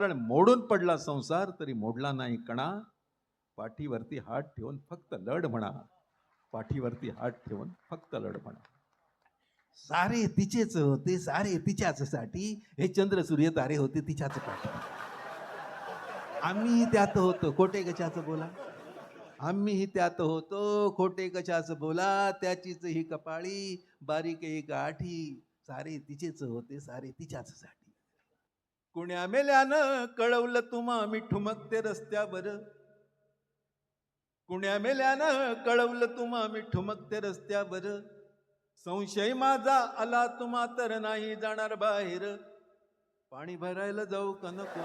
कारण मोडून पडला संसार तरी मोडला नाही कणा. पाठीवरती हात ठेवून फक्त लढ म्हणा. पाठीवरती हात ठेवून फक्त लढ म्हणा. सारे तिचेच होते सारे तिच्याच साठी हे चंद्र सूर्य तारे होते तिच्याच पाठी आम्ही त्यात होतो खोटे कशाचं बोला? आम्हीही त्यात होतो खोटे कशाचं बोला? त्याचीच ही कपाळी बारीक एक आठी सारे तिचेच होते सारे तिच्याच साठी कुण्या मेल्यानं कळवलं तुम्हा मी ठुमकते रस्त्यावर. कुण्या मेल्यानं कळवलं तुम्हा मी ठुमकते रस्त्यावर. संशय माझा आला तुम्हा तर नाही जाणार बाहेर. पाणी भरायला जाऊ का नको?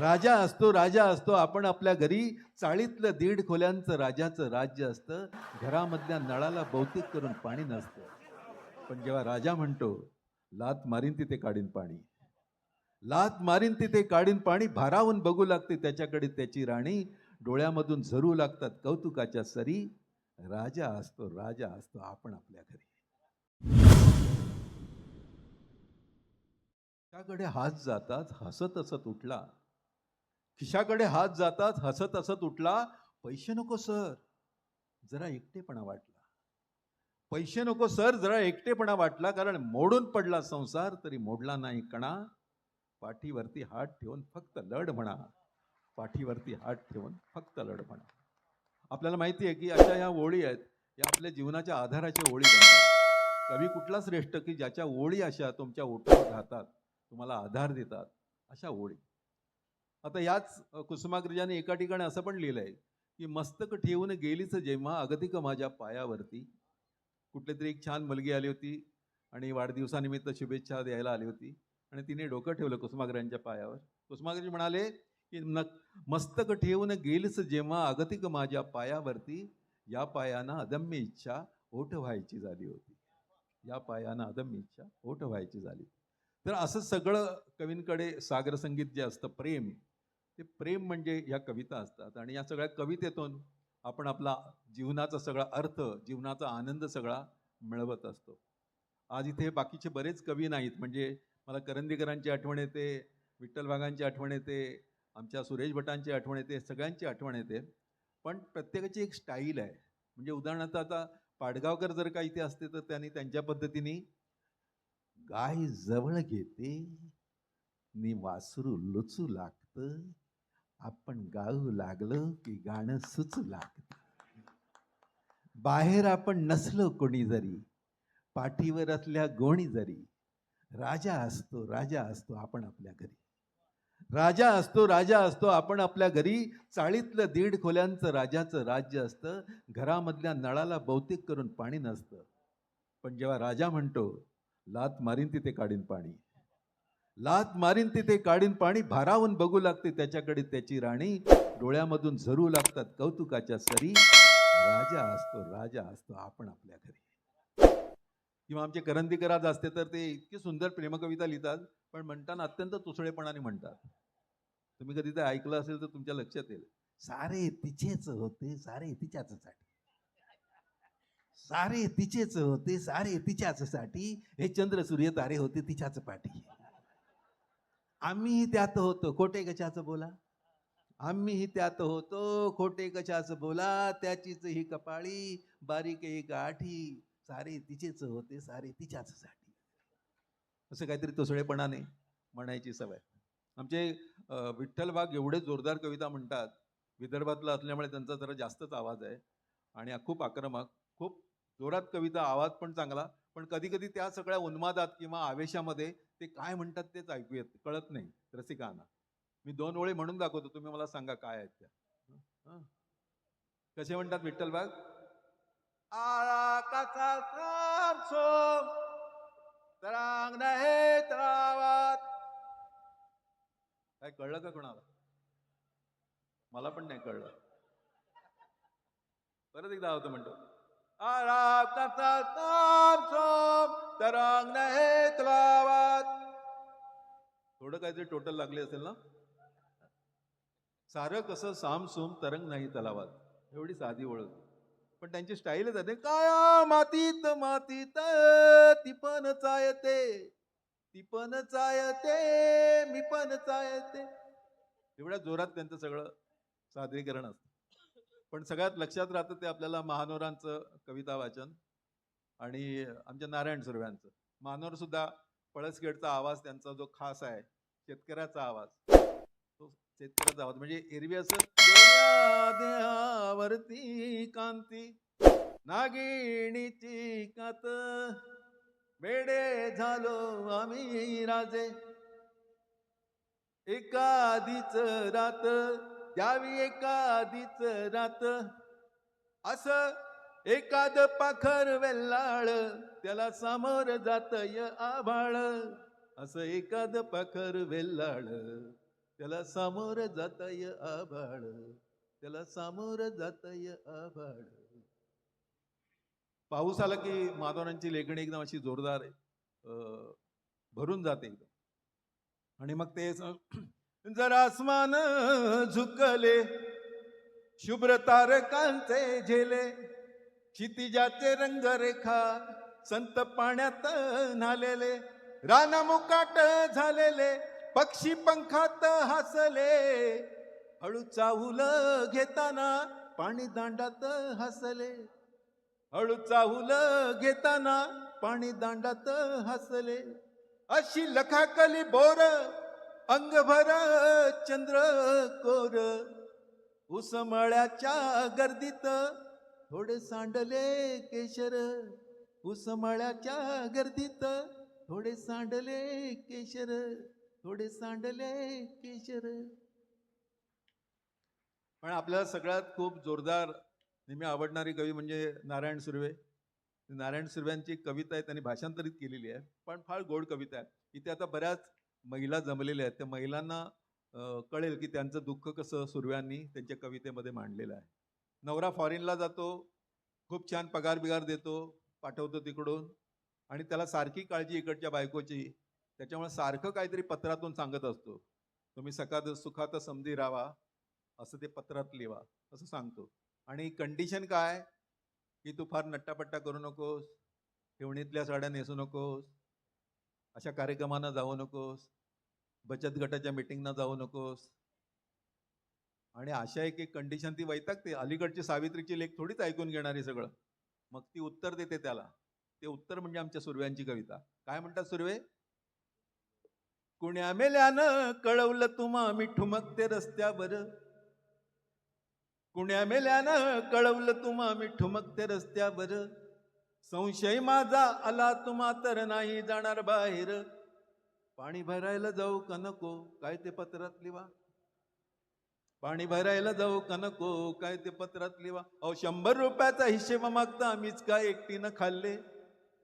राजा असतो राजा असतो. आपण आपल्या घरी चाळीतलं दीड खोल्यांचं राजाचं राज्य असतं. घरामधल्या नळाला भौतिक करून पाणी नसतं. पण जेव्हा राजा म्हणतो लात मारीन तिथे काढीन पाणी. लात मारीन तिथे काढीन पाणी भारावून बघू लागते त्याच्याकडे त्याची राणी. डोळ्यामधून झरू लागतात कौतुकाच्या सरी. राजा असतो राजा असतो आपण आपल्या घरी. खिशाकडे हात जातात हसत हसत उठला. खिशाकडे हात जातात हसत हसत उठला. पैसे नको सर. जरा एकटेपणा वाटला. पैसे नको सर जरा एकटेपणा वाटला कारण मोडून पडला संसार तरी मोडला नाही कणा. पाठीवरती हात ठेवून फक्त लढ म्हणा. पाठीवरती हात ठेवून फक्त लढ म्हणा. आपल्याला माहिती आहे की अशा ह्या ओळी आहेत या आपल्या जीवनाच्या आधाराच्या ओळी बनतात. कवी कुठला श्रेष्ठ की ज्याच्या ओळी अशा तुमच्या ओठावर राहतात तुम्हाला आधार देतात अशा ओळी. आता याच कुसुमाग्रजाने एका ठिकाणी असं पण लिहिलं आहे की मस्तक ठेवून गेलीच जेव्हा अगतिक माझ्या पायावरती कुठली तरी एक छान मुलगी आली होती आणि वाढदिवसानिमित्त शुभेच्छा द्यायला आली होती. आणि तिने डोकं ठेवलं कुसुमाग्रजांच्या पायावर. कुसुमाग्रजी म्हणाले की न मस्तक ठेवून गेलीच जेव्हा अगतिक माझ्या पायावरती या पायानं अदम्य इच्छा ओठ व्हायची झाली होती. या पायानं अदम्य इच्छा ओठ व्हायची झाली तर असं सगळं कवींकडे सागर संगीत जे असतं प्रेम ते प्रेम म्हणजे ह्या कविता असतात. आणि या सगळ्या कवितेतून आपण आपला जीवनाचा सगळा अर्थ जीवनाचा आनंद सगळा मिळवत असतो. आज इथे बाकीचे बरेच कवी नाहीत म्हणजे मला करंदीकरांची आठवण येते विठ्ठल वाघांची आठवण येते आमच्या सुरेश भटांची आठवण येते सगळ्यांची आठवण येते. पण प्रत्येकाची एक स्टाईल आहे. म्हणजे उदाहरणार्थ आता पाडगावकर जर का इथे असते तर त्यांनी त्यांच्या पद्धतीने गाय जवळ घेते नि वासरू लुचू लागतं आपण गाऊ लागलो की गाणं सुचू लागत. बाहेर आपण नसलो कोणी जरी पाठीवर असल्या गोणी जरी राजा असतो राजा असतो आपण आपल्या घरी. राजा असतो राजा असतो आपण आपल्या घरी चाळीतलं दीड खोल्यांचं राजाचं राज्य असतं घरामधल्या नळाला बहुतेक करून पाणी नसतं. पण जेव्हा राजा म्हणतो लात मारीन तिथे काढीन पाणी. लात मारीन तिथे काढीन पाणी भारावून बघू लागते त्याच्याकडे त्याची राणी. डोळ्यामधून झरू लागतात कौतुकाच्या सरी. राजा असतो राजा असतो आपण आपल्या घरी. किंवा आमचे करंदीकर आज असते तर ते इतकी सुंदर प्रेमकविता लिहितात पण म्हणताना अत्यंत तुसळेपणाने म्हणतात. तुम्ही कधी ते ऐकलं असेल तर तुमच्या लक्षात येईल. सारे तिचेच होते सारे तिच्याच साठी. सारे तिचेच होते सारे तिच्याच साठी. हे चंद्र सूर्य तारे होते तिच्याच पाठी. आम्हीही त्यात होतो. खोटे कशाचं बोला? आम्हीही त्यात होतो. खोटे कशाचं बोला? त्याचीच ही कपाळी बारीक ही गाठी. सारे तिचेच होते सारे तिच्याच साठी. असं काहीतरी तोसळेपणाने म्हणायची सवय. आमचे विठ्ठल वाघ एवढे जोरदार कविता म्हणतात. विदर्भातला असल्यामुळे त्यांचा जरा जास्तच आवाज आहे. आणि खूप आक्रमक खूप जोरात कविता आवाज पण चांगला पण कधी कधी त्या सगळ्या उन्मादात किंवा आवेशामध्ये ते काय म्हणतात तेच ऐकू येत कळत नाही. रसिकांना. मी दोन ओळी म्हणून दाखवतो तुम्ही मला सांगा काय आहेत त्या? कसे म्हणतात विठ्ठल वाघ आळा कसा थांबसो तरांग नाही तरावात. काय कळलं का कोणाला? मला पण नाही कळलं. परत एकदा होतं म्हणतो. आळा कसा नाही तलावात थोडं काहीतरी टोटल लागले असेल ना? सारं कसं साम सुम तरंग नाही तलावात. एवढी साधी ओळख. पण त्यांची स्टाईलच आहे काया मातीत मातीत ती पण चायते. ती पण चायते मी पण चायते. एवढ्या जोरात त्यांचं सगळं सादरीकरण असतं. पण सगळ्यात लक्षात राहतं ते आपल्याला महानोरांचं कविता वाचन आणि आमच्या नारायण सुर्व्यांचं. महानोर सुद्धा पळसखेडचा आवाज त्यांचा जो खास आहे शेतकऱ्याचा आवाज तो शेतकऱ्याचा आवाज. म्हणजे एरवी असं देहावरती कांती नागिणीची कात वेडे झालो आम्ही राजे एकादीच रात द्यावी एकादीच रात. असं एकाद पाखर वेल्लाळ त्याला सामोर जातय आभाळ. असं एकाद पाखर वेल्लाळ त्याला सामोर जातय आभाळ. त्याला सामोर जातय आभाळ. पाऊस आला की माधवरांची लेखणी एकदम अशी जोरदार अं, भरून जाते एकदम. आणि मग ते जरा आसमान झुकले शुभ्र तारकांचे झेले क्षितिजाचे रंगरेखा संत पाण्यात नालेले रानामुकाट झालेले पक्षी पंखात हसले. हळू चाहूल घेताना पाणी दांडात हसले. हळू चाहूल घेताना पाणी दांडात हसले. अशी लखाकली बोर अंगभर चंद्र कोर उसमळ्याच्या गर्दीत थोडे सांडले केशर उसमळ्याच्या गर्दीत थोडे सांडले केशर थोडे सांडले केशर. पण आपल्याला सगळ्यात खूप जोरदार नेहमी आवडणारी कवी म्हणजे नारायण सुर्वे. नारायण सुर्व्यांची कविता आहे त्यांनी भाषांतरित केलेली आहे पण फार गोड कविता आहे इथे आता बऱ्याच महिला जमलेल्या आहेत. त्या महिलांना कळेल की त्यांचं दुःख कसं सुर्व्यांनी त्यांच्या कवितेमध्ये मांडलेलं आहे. नवरा फॉरेनला जातो खूप छान पगार बिगार देतो पाठवतो तिकडून आणि त्याला सारखी काळजी इकडच्या बायकोची. त्याच्यामुळे सारखं काहीतरी पत्रातून सांगत असतो. तुम्ही सकाळ सुखात समधी राहा असं ते पत्रात लिहा असं सांगतो. आणि कंडिशन काय? की तू फार नट्टापट्टा करू नकोस ठेवणीतल्या साड्या नेसू नकोस अशा कार्यक्रमांना जाऊ नकोस. बचत गटाच्या मिटिंगना जाऊ नकोस. आणि अशा एक एक कंडिशन ती वैतागते. अलीकडची सावित्रीची लेख थोडीच ऐकून घेणारी सगळं. मग ती उत्तर देते त्याला. ते उत्तर म्हणजे आमच्या सुर्व्यांची कविता. काय म्हणतात सुर्वे? कुण्या मेल्यानं कळवलं तुम्हा मी ठुमकते रस्त्यावर. कुण्या मेल्यानं कळवलं तुम्हा मी ठुमकते रस्त्यावर. संशय माझा आला तुम्हा तर नाही जाणार बाहेर. पाणी भरायला जाऊ का नको? काय ते पत्रात लिवा पाणी भरायला जाऊ का नको? काय ते पत्रात लिवा अहो शंभर रुपयाचा हिशेब मागता आम्हीच काय एकटीनं खाल्ले?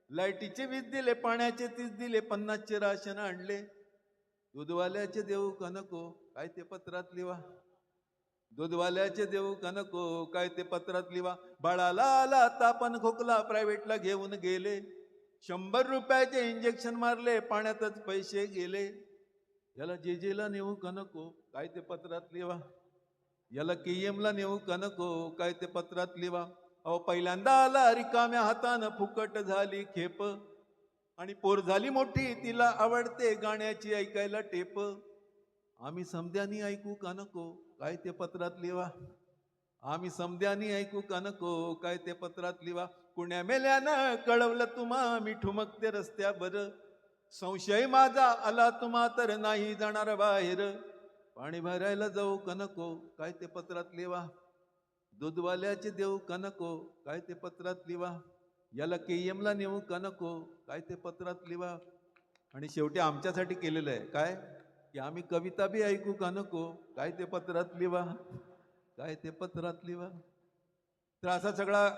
लाईटीचे वीज दिले पाण्याचे तीस दिले पन्नासचे राशन आणले. दूधवाल्याचे देऊ का नको? काय ते पत्रात लिवा दूधवाल्याचे देऊ का नको? काय ते पत्रात लिवा बाळाला आला तापन खोकला प्रायव्हेटला घेऊन गेले. शंभर रुपयाचे इंजेक्शन मारले पाण्यातच पैसे गेले. याला जेजेला नेऊ का नको? काय ते पत्रात लिवा. याला के एमला नेऊ का नको? काय ते पत्रात लिवा. अहो पहिल्यांदा आला रिकाम्या हातानं फुकट झाली खेप. आणि पोर झाली मोठी तिला आवडते गाण्याची ऐकायला टेप. आम्ही समद्यानी ऐकू का नको? काय ते पत्रात लिवा. आम्ही समद्यानी ऐकू का नको? काय ते पत्रात लिवा. कुण्या मेल्यानं कळवलं तुम्हा मी ठुमकते रस्त्यावर. संशय माझा आला तुम्हा तर नाही जाणार बाहेर. पाणी भरायला जाऊ का नको काय ते पत्रात लिवा. दूधवाल्याचे देऊ का नको काय ते पत्रात लिवा. याला के एमला नेऊ का नको काय ते पत्रात लिवा. आणि शेवटी आमच्यासाठी केलेलं आहे. काय? की आम्ही कविता बी ऐकू का नको काय ते पत्रात लिवा. काय ते पत्रात लिवा. तर असा सगळा